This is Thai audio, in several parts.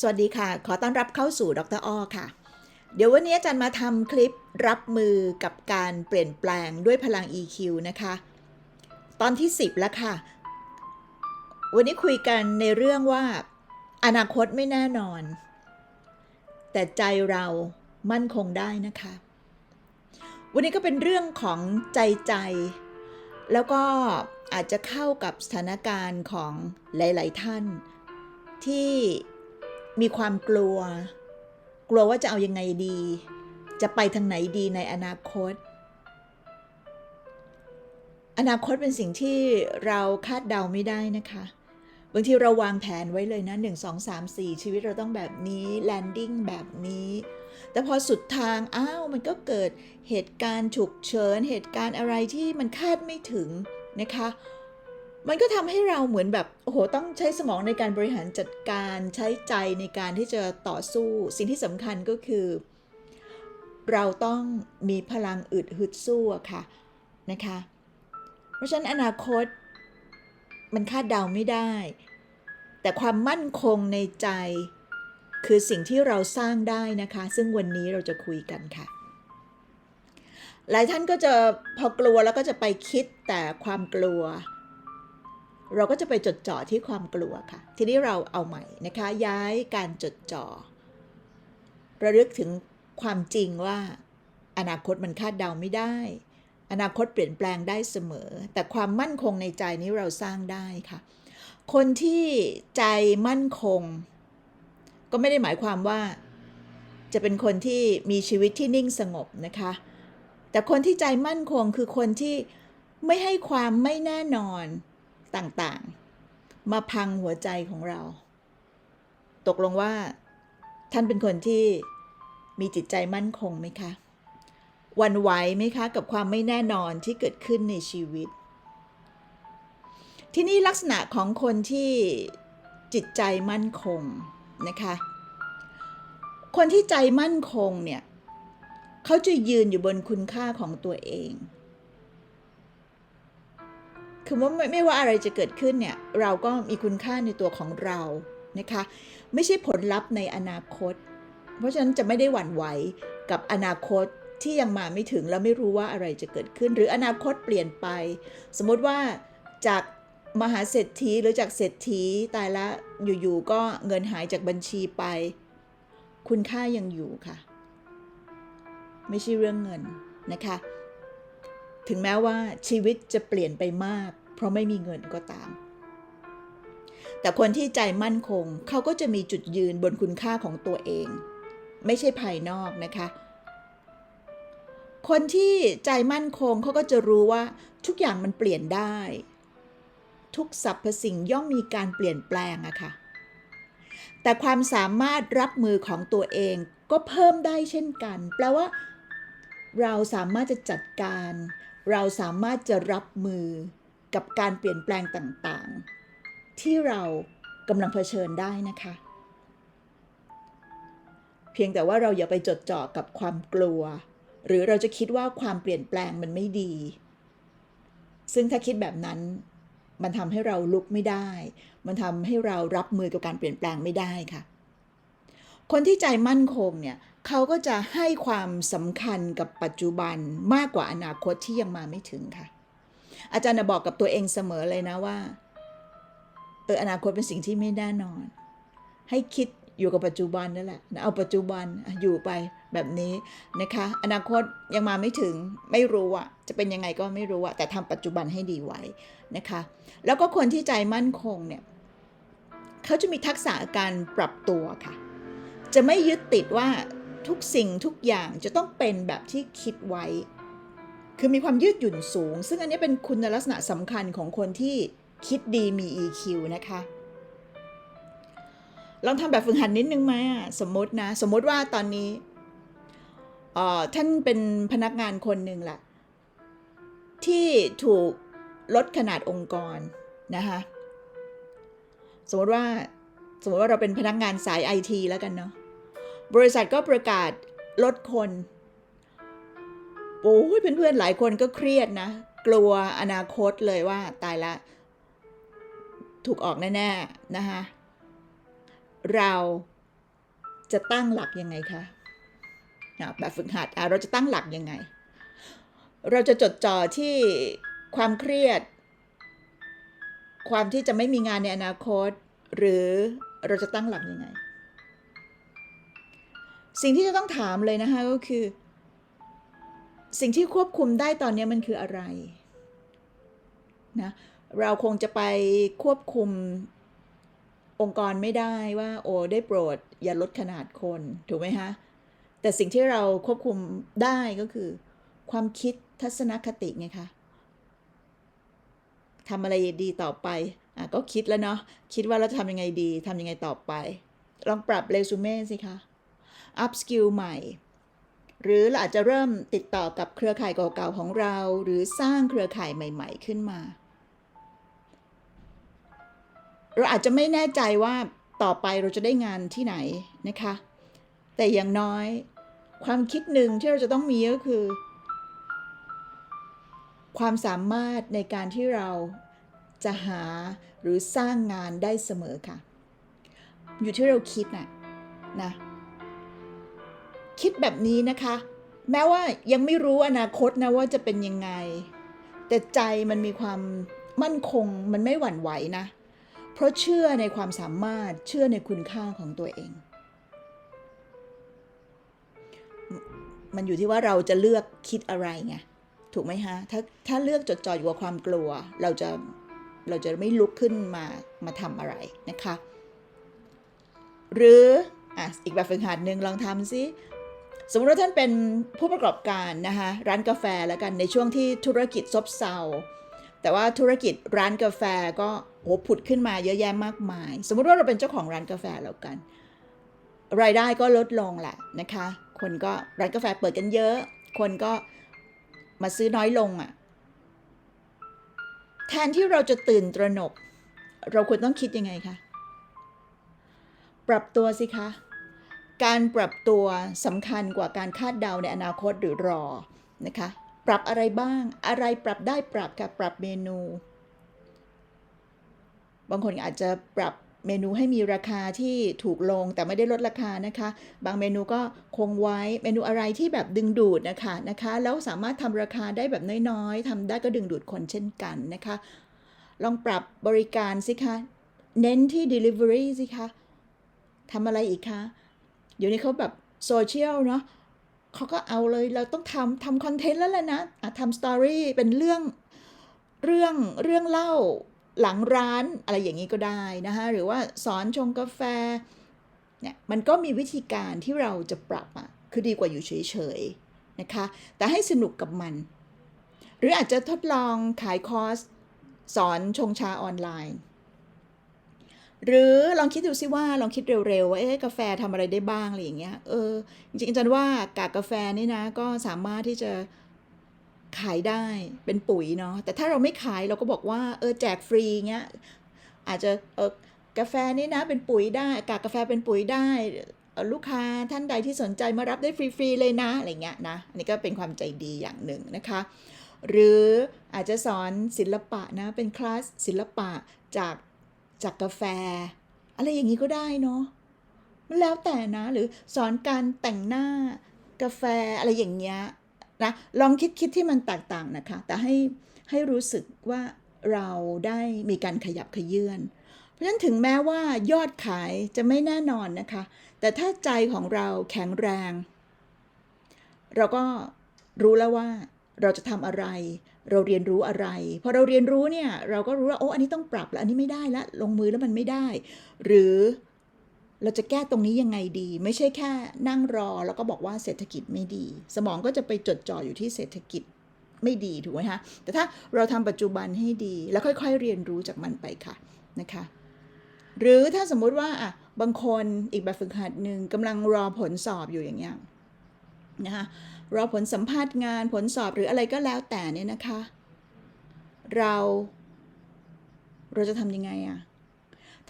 สวัสดีค่ะ ขอต้อนรับเข้าสู่ดรอ้อค่ะ เดี๋ยววันนี้อาจารย์มาทำคลิปรับมือกับการเปลี่ยนแปลงด้วยพลัง EQ นะคะ ตอนที่ 10 แล้วค่ะ วันนี้คุยกันในเรื่องว่า อนาคตไม่แน่นอน แต่ใจเรามั่นคงได้นะคะ วันนี้ก็เป็นเรื่องของใจใจ แล้วก็อาจจะเข้ากับสถานการณ์ของหลาย ๆ ท่านที่ มีความกลัว กลัวว่าจะเอายังไงดี จะไปทางไหนดีในอนาคต อนาคตเป็นสิ่งที่เราคาดเดาไม่ได้นะคะบางทีเราวางแผนไว้เลยนะ 1 2 3 4 ชีวิตเราต้องแบบนี้แลนดิ้งแบบนี้ แต่พอสุดทาง อ้าว มันก็เกิดเหตุการณ์ฉุกเฉิน เหตุการณ์อะไรที่มันคาดไม่ถึงนะคะ มันก็ทำให้เราเหมือนแบบโอ้โหต้องใช้สมองในการบริหารจัดการใช้ใจในการที่จะต่อสู้สิ่งที่สำคัญก็คือ เราต้องมีพลังอึดฮึดสู้อะค่ะนะคะ เพราะฉะนั้นอนาคตมันคาดเดาไม่ได้ แต่ความมั่นคงในใจ คือสิ่งที่เราสร้างได้นะคะ ซึ่งวันนี้เราจะคุยกันค่ะหลายท่านก็จะพอกลัวแล้วก็จะไปคิดแต่ความกลัว เราก็จะไปจดจ่อที่ความกลัวค่ะ ทีนี้เราเอาใหม่นะคะ ย้ายการจดจ่อ ระลึกถึงความจริงว่า อนาคตมันคาดเดาไม่ได้ อนาคตเปลี่ยนแปลงได้เสมอ แต่ความมั่นคงในใจนี้เราสร้างได้ค่ะ คนที่ใจมั่นคง ก็ไม่ได้หมายความว่า จะเป็นคนที่มีชีวิตที่นิ่งสงบนะคะ แต่คนที่ใจมั่นคงคือคนที่ไม่ให้ความไม่แน่นอน ต่างๆ มาพังหัวใจของเรา ตกลงว่า ท่านเป็นคนที่มีจิตใจมั่นคงไหมคะวันไหวไหมคะกับความไม่แน่นอนที่เกิดขึ้นในชีวิต ที่นี่ลักษณะของคนที่จิตใจมั่นคงนะคะ คนที่ใจมั่นคงเนี่ยเขาจะยืนอยู่บนคุณค่าของตัวเอง คือว่าไม่ไม่ว่าอะไรจะเกิดขึ้นเนี่ยเราก็มีคุณค่าในตัวของเรานะคะ ไม่ใช่ผลลัพธ์ในอนาคต เพราะฉะนั้นจะไม่ได้หวั่นไหวกับอนาคตที่ยังมาไม่ถึงแล้วไม่รู้ว่าอะไรจะเกิดขึ้น หรืออนาคตเปลี่ยนไป สมมติว่าจากมหาเศรษฐีหรือจากเศรษฐีตายละอยู่ๆก็เงินหายจากบัญชีไป คุณค่ายังอยู่ค่ะ ไม่ใช่เรื่องเงินนะคะ ถึงแม้ว่าชีวิตจะเปลี่ยนไปมาก เพราะไม่มีเงินก็ตาม แต่คนที่ใจมั่นคงเขาก็จะมีจุดยืนบนคุณค่าของตัวเอง ไม่ใช่ภายนอกนะคะ คนที่ใจมั่นคงเขาก็จะรู้ว่าทุกอย่างมันเปลี่ยนได้ ทุกสรรพสิ่งย่อมมีการเปลี่ยนแปลงอะค่ะ แต่ความสามารถรับมือของตัวเองก็เพิ่มได้เช่นกัน แปลว่าเราสามารถจะจัดการ เราสามารถจะรับมือกับการเปลี่ยนแปลงต่างๆ ที่เรากำลังเผชิญได้นะคะ เพียงแต่ว่าเราอย่าไปจดจ่อกับความกลัว หรือเราจะคิดว่าความเปลี่ยนแปลงมันไม่ดี ซึ่งถ้าคิดแบบนั้นมันทำให้เราลุกไม่ได้ มันทำให้เรารับมือกับการเปลี่ยนแปลงไม่ได้ค่ะ คนที่ใจมั่นคงเนี่ย เขาก็จะให้ความสำคัญกับปัจจุบันมากกว่าอนาคตที่ยังมาไม่ถึงค่ะ อาจารย์บอกกับตัวเองเสมอเลยนะว่าเอออนาคตเป็นสิ่งที่ไม่แน่นอน ให้คิดอยู่กับปัจจุบันนั่นแหละเอาปัจจุบันอยู่ไปแบบนี้นะคะ อนาคตยังมาไม่ถึงไม่รู้อะจะเป็นยังไงก็ไม่รู้อะแต่ทำปัจจุบันให้ดีไว้นะคะ แล้วก็คนที่ใจมั่นคงเนี่ยเขาจะมีทักษะการปรับตัวค่ะ จะไม่ยึดติดว่า ทุกสิ่งทุกอย่างจะต้องเป็นแบบที่คิดไว้ คือมีความยืดหยุ่นสูง ซึ่งอันนี้เป็นคุณลักษณะสำคัญของคนที่คิดดีมี EQ นะคะ ลองทำแบบฝึกหัดนิดนึงไหมสมมตินะ สมมติว่าตอนนี้ท่านเป็นพนักงานคนหนึ่งแหละที่ถูกลดขนาดองค์กรนะคะสมมติว่าสมมติว่าเราเป็นพนักงานสายไอทีแล้วกันเนาะ บริษัทก็ประกาศลดคนโอ้ยเพื่อนๆหลายคนก็เครียดนะ กลัวอนาคตเลยว่าตายละ ถูกออกแน่ๆนะคะเราจะตั้งหลักยังไงคะแบบฝึกหัดเราจะตั้งหลักยังไง เราจะจดจ่อที่ความเครียด ความที่จะไม่มีงานในอนาคต หรือเราจะตั้งหลักยังไง สิ่งที่จะต้องถามเลยนะคะก็คือ สิ่งที่ควบคุมได้ตอนนี้มันคืออะไรนะเราคงจะไปควบคุมองค์กรไม่ได้ว่า โอ้ได้โปรด อย่าลดขนาดคนถูกไหมคะแต่สิ่งที่เราควบคุมได้ก็คือ ความคิดทัศนคติไงคะทำอะไรดีต่อไปอะก็คิดแล้วเนาะคิดว่าเราจะทำยังไงดีทำยังไงต่อไป ลองปรับเรซูเม่สิคะ อัพสกิลใหม่ หรือเราอาจจะเริ่มติดต่อกับเครือข่ายเก่าๆของเรา หรือสร้างเครือข่ายใหม่ ๆ ขึ้นมา เราอาจจะไม่แน่ใจว่าต่อไปเราจะได้งานที่ไหนนะคะ แต่อย่างน้อยความคิดหนึ่งที่เราจะต้องมีก็คือ ความสามารถในการที่เราจะหาหรือสร้างงานได้เสมอค่ะ อยู่ที่เราคิดน่ะนะ คิดแบบนี้นะคะ แม้ว่ายังไม่รู้อนาคตนะว่าจะเป็นยังไง แต่ใจมันมีความมั่นคงมันไม่หวั่นไหวนะ เพราะเชื่อในความสามารถเชื่อในคุณค่าของตัวเอง มันอยู่ที่ว่าเราจะเลือกคิดอะไรไงถูกไหมฮะถ้าถ้าเลือกจดจ่ออยู่กับความกลัว เราจะเราจะไม่ลุกขึ้นมามาทำอะไรนะคะ หรืออะอีกแบบฝึกหัดหนึ่งลองทำซิ สมมติว่าท่านเป็นผู้ประกอบการนะคะร้านกาแฟแล้วกันในช่วงที่ธุรกิจซบเซาแต่ว่าธุรกิจร้านกาแฟก็โหผุดขึ้นมาเยอะแยะมากมาย สมมติว่าเราเป็นเจ้าของร้านกาแฟแล้วกัน รายได้ก็ลดลงแหละนะคะ คนก็ร้านกาแฟเปิดกันเยอะ คนก็มาซื้อน้อยลงอะ่ะแทนที่เราจะตื่นตระหนก เราควรต้องคิดยังไงคะปรับตัวสิคะ การปรับตัวสำคัญกว่าการคาดเดาในอนาคตหรือรอนะคะ ปรับอะไรบ้าง อะไรปรับได้ปรับกับปรับเมนู บางคนอาจจะปรับเมนูให้มีราคาที่ถูกลงแต่ไม่ได้ลดราคานะคะ บางเมนูก็คงไว้เมนูอะไรที่แบบดึงดูดนะคะนะคะ แล้วสามารถทำราคาได้แบบน้อยๆทำได้ก็ดึงดูดคนเช่นกันนะคะ ลองปรับบริการสิคะ เน้นที่ delivery สิคะทำอะไรอีกคะ เดี๋ยวนี้เขาแบบโซเชียลเนาะเขาก็เอาเลยเราต้องทำทำคอนเทนต์แล้วแหละนะะทำสตอรี่เป็นเรื่องเรื่องเรื่องเล่าหลังร้านอะไรอย่างนี้ก็ได้นะคะหรือว่าสอนชงกาแฟเนี่ยมันก็มีวิธีการที่เราจะปรับอะคือดีกว่าอยู่เฉยๆนะคะแต่ให้สนุกกับมัน หรืออาจจะทดลองขายคอร์สสอนชงชาออนไลน์ หรือลองคิดดูซิว่าลองคิดเร็วๆว่าเอ๊ะกาแฟทำอะไรได้บ้างอะไรอย่างเงี้ยเออจริงๆอาจารย์ว่ากากกาแฟนี่นะก็สามารถที่จะขายได้เป็นปุ๋ยเนาะแต่ถ้าเราไม่ขายเราก็บอกว่าเออแจกฟรีเงี้ยอาจจะเออกาแฟนี่นะเป็นปุ๋ยได้กากกาแฟเป็นปุ๋ยได้ลูกค้าท่านใดที่สนใจมารับได้ฟรีๆเลยนะอะไรเงี้ยนะอันนี้ก็เป็นความใจดีอย่างหนึ่งนะคะ หรืออาจจะสอนศิลปะนะเป็นคลาสศิลปะจาก จากกาแฟ อะไรอย่างนี้ก็ได้เนาะมันแล้วแต่นะ หรือสอนการแต่งหน้ากาแฟอะไรอย่างเงี้ยนะลองคิดคิดที่มันแตกต่างนะคะ แต่ให้ให้รู้สึกว่าเราได้มีการขยับขยื่นเพราะฉะนั้นถึงแม้ว่ายอดขายจะไม่แน่นอนนะคะ แต่ถ้าใจของเราแข็งแรง เราก็รู้แล้วว่า เราจะทำอะไร เราเรียนรู้อะไร พอเราเรียนรู้เนี่ย เราก็รู้ว่าโอ้อันนี้ต้องปรับแล้วอันนี้ไม่ได้ละลงมือแล้วมันไม่ได้ หรือเราจะแก้ตรงนี้ยังไงดี ไม่ใช่แค่นั่งรอแล้วก็บอกว่าเศรษฐกิจไม่ดี สมองก็จะไปจดจ่ออยู่ที่เศรษฐกิจไม่ดีถูกไหมคะแต่ถ้าเราทำปัจจุบันให้ดี แล้วค่อย ๆ เรียนรู้จากมันไปค่ะนะคะ หรือถ้าสมมุติว่าอะบางคนอีกแบบฝึกหัดหนึ่งกำลังรอผลสอบอยู่อย่างเงี้ยนะคะ รอผลสัมภาษณ์งานผลสอบหรืออะไรก็แล้วแต่เนี่ยนะคะ เรา เราจะทำยังไงอะ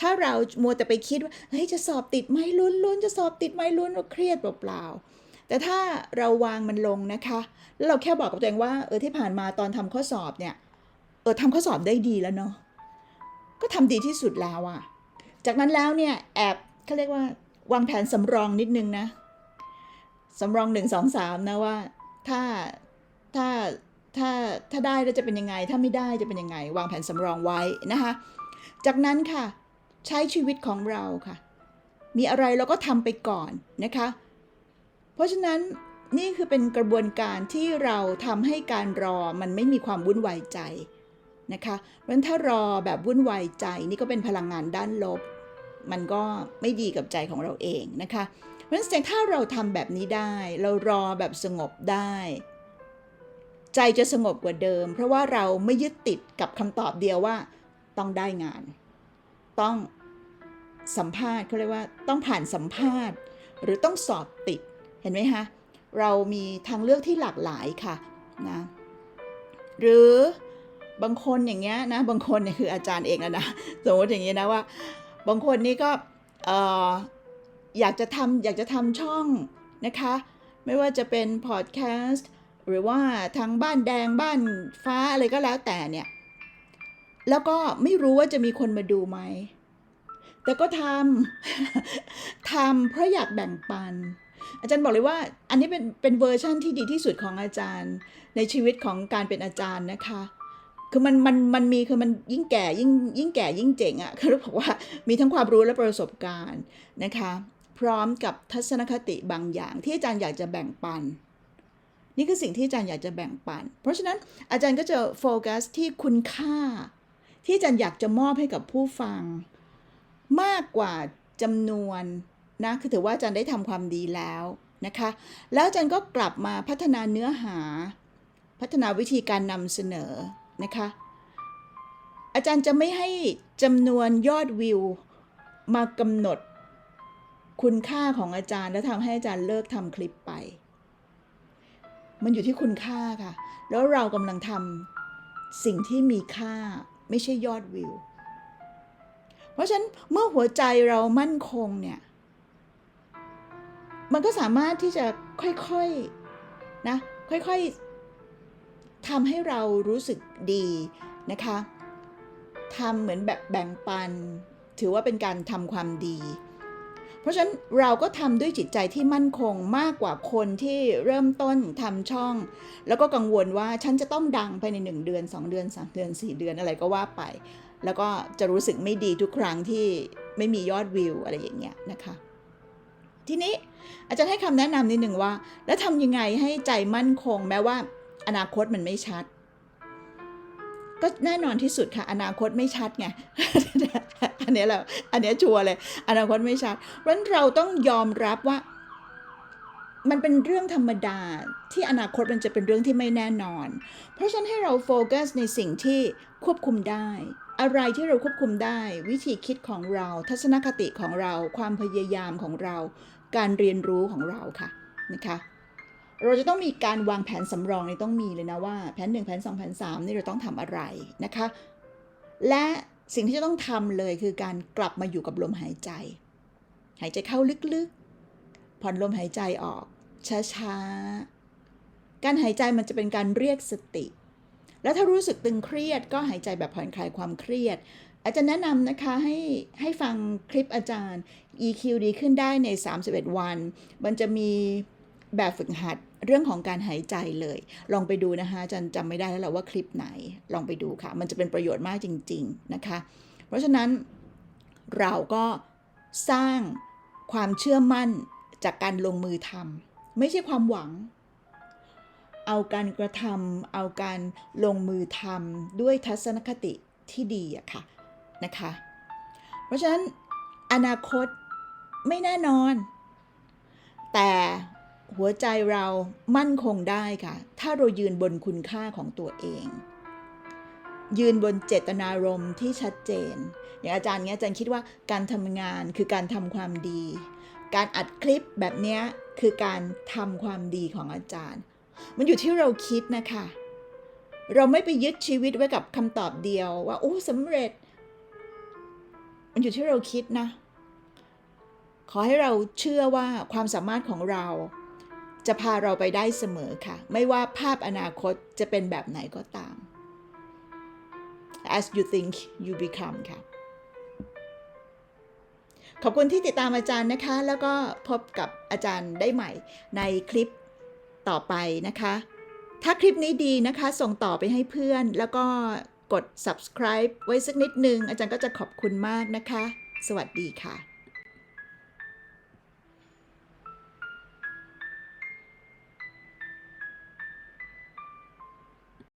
ถ้าเรามัวแต่ไปคิดว่าเฮ้ยจะสอบติดไหมลุ้นลุ้นจะสอบติดไหมลุ้นเราเครียดเปล่าๆแต่ถ้าเราวางมันลงนะคะ แล้วเราแค่บอกกับตัวเองว่าเออที่ผ่านมาตอนทำข้อสอบเนี่ยเออทำข้อสอบได้ดีแล้วเนาะก็ทำดีที่สุดแล้วอะจากนั้นแล้วเนี่ยแอบเขาเรียกว่าวางแผนสำรองนิดนึงนะ สำรองหนึ่งสองสามนะว่า ถ้าถ้าถ้าถ้าได้แล้วจะเป็นยังไง ถ้าไม่ได้จะเป็นยังไง วางแผนสำรองไว้นะคะ จากนั้นค่ะใช้ชีวิตของเราค่ะ มีอะไรเราก็ทำไปก่อนนะคะ เพราะฉะนั้นนี่คือเป็นกระบวนการที่เราทำให้การรอมันไม่มีความวุ่นวายใจนะคะเพราะฉะนั้นถ้ารอแบบวุ่นวายใจนี่ก็เป็นพลังงานด้านลบ มันก็ไม่ดีกับใจของเราเองนะคะ เพราะฉะนั้นถ้าเราทำแบบนี้ได้ เรารอแบบสงบได้ ใจจะสงบกว่าเดิม เพราะว่าเราไม่ยึดติดกับคำตอบเดียวว่า ต้องได้งาน ต้องสัมภาษณ์เขาเรียกว่าต้องผ่านสัมภาษณ์ หรือต้องสอบติดเห็นไหมคะเรามีทางเลือกที่หลากหลายค่ะนะหรือบางคนอย่างเงี้ยนะบางคนเนี่ยคืออาจารย์เองนะสมมติอย่างนี้ยนะว่า บางคนนี่ก็เอยากจะทำอยากจะทำช่องนะคะ ไม่ว่าจะเป็นพอดแคสต์หรือว่าทางบ้านแดงบ้านฟ้าอะไรก็แล้วแต่เนี่ย แล้วก็ไม่รู้ว่าจะมีคนมาดูไหม แต่ก็ทำทำเพราะอยากแบ่งปัน อาจารย์บอกเลยว่า อันนี้เป็นเป็นเวอร์ชั่นที่ดีที่สุดของอาจารย์ ในชีวิตของการเป็นอาจารย์นะคะคือมันมันมันมีคือมันยิ่งแก่ยิ่งยิ่งแก่ยิ่งเจ๋งอะ่ะคือเราบอกว่ามีทั้งความรู้และประสบการณ์นะคะ พร้อมกับทัศนคติบางอย่าง ที่อาจารย์อยากจะแบ่งปัน นี่คือสิ่งที่อาจารย์อยากจะแบ่งปัน เพราะฉะนั้นอาจารย์ก็จะโฟกัสที่คุณค่า ที่อาจารย์อยากจะมอบให้กับผู้ฟัง มากกว่าจำนวนนะคือถือว่าอาจารย์ได้ทำความดีแล้วนะคะ แล้วอาจารย์ก็กลับมาพัฒนาเนื้อหา พัฒนาวิธีการนำเสนอนะคะ อาจารย์จะไม่ให้จำนวนยอดวิวมากำหนด คุณค่าของอาจารย์และทำให้อาจารย์เลิกทำคลิปไป มันอยู่ที่คุณค่าค่ะ แล้วเรากำลังทำสิ่งที่มีค่าไม่ใช่ยอดวิว เพราะฉะนั้นเมื่อหัวใจเรามั่นคงเนี่ย มันก็สามารถที่จะค่อยๆนะค่อยๆทำให้เรารู้สึกดีนะคะทำเหมือนแบบแบ่งปัน ถือว่าเป็นการทำความดี เพราะฉะนั้นเราก็ทำด้วยจิตใจที่มั่นคงมากกว่าคนที่เริ่มต้นทำช่อง แล้วก็กังวลว่าฉันจะต้องดังภายใน 1 เดือน 2 เดือน 3 เดือน 4 เดือนอะไรก็ว่าไป แล้วก็จะรู้สึกไม่ดีทุกครั้งที่ไม่มียอดวิวอะไรอย่างเงี้ยนะคะทีนี้อาจารย์ให้คำแนะนำนิดหนึ่งว่า แล้วทำยังไงให้ใจมั่นคง แม้ว่าอนาคตมันไม่ชัด ก็แน่นอนที่สุดค่ะ อนาคตไม่ชัดไง อันนี้แหละอันนี้ชัวร์เลย อนาคตไม่ชัดเพราะฉะนั้นเราต้องยอมรับว่า มันเป็นเรื่องธรรมดาที่อนาคตมันจะเป็นเรื่องที่ไม่แน่นอน เพราะฉะนั้นให้เราโฟกัสในสิ่งที่ควบคุมได้ อะไรที่เราควบคุมได้ วิธีคิดของเรา ทัศนคติของเรา ความพยายามของเรา การเรียนรู้ของเราค่ะนะคะ เราจะต้องมีการวางแผนสำรองในต้องมีเลยนะว่าแผน1แผน2แผน3นี่เราต้องทำอะไรนะคะ และสิ่งที่จะต้องทำเลยคือการกลับมาอยู่กับลมหายใจ หายใจเข้าลึกๆ ผ่อนลมหายใจออก ช้าๆ การหายใจมันจะเป็นการเรียกสติ แล้วถ้ารู้สึกตึงเครียดก็หายใจแบบผ่อนคลายความเครียด อาจารย์แนะนำนะคะให้ให้ฟังคลิปอาจารย์ EQ ดีขึ้นได้ใน 31 วัน มันจะมีแบบฝึกหัด เรื่องของการหายใจเลย ลองไปดูนะคะจารย์จำไม่ได้แล้วแหละว่าคลิปไหน ลองไปดูค่ะ มันจะเป็นประโยชน์มากจริง ๆ นะคะ เพราะฉะนั้นเราก็สร้างความเชื่อมั่นจากการลงมือทำไม่ใช่ความหวัง เอาการกระทำเอาการลงมือทำด้วยทัศนคติที่ดีอะค่ะนะคะ เพราะฉะนั้นอนาคตไม่แน่นอน แต่ หัวใจเรามั่นคงได้ค่ะ ถ้าเรายืนบนคุณค่าของตัวเอง ยืนบนเจตนารมณ์ที่ชัดเจน อย่างอาจารย์เนี้ยอาจารย์คิดว่าการทำงานคือการทำความดี การอัดคลิปแบบเนี้ยคือการทำความดีของอาจารย์ มันอยู่ที่เราคิดนะคะ เราไม่ไปยึดชีวิตไว้กับคำตอบเดียวว่าโอ้สำเร็จ มันอยู่ที่เราคิดนะขอให้เราเชื่อว่าความสามารถของเรา จะพาเราไปได้เสมอค่ะ ไม่ว่าภาพอนาคตจะเป็นแบบไหนก็ตาม as you think you become ค่ะ ขอบคุณที่ติดตามอาจารย์นะคะ แล้วก็พบกับอาจารย์ได้ใหม่ในคลิปต่อไปนะคะ ถ้าคลิปนี้ดีนะคะ ส่งต่อไปให้เพื่อน แล้วก็กด subscribe ไว้สักนิดนึง อาจารย์ก็จะขอบคุณมากนะคะ สวัสดีค่ะ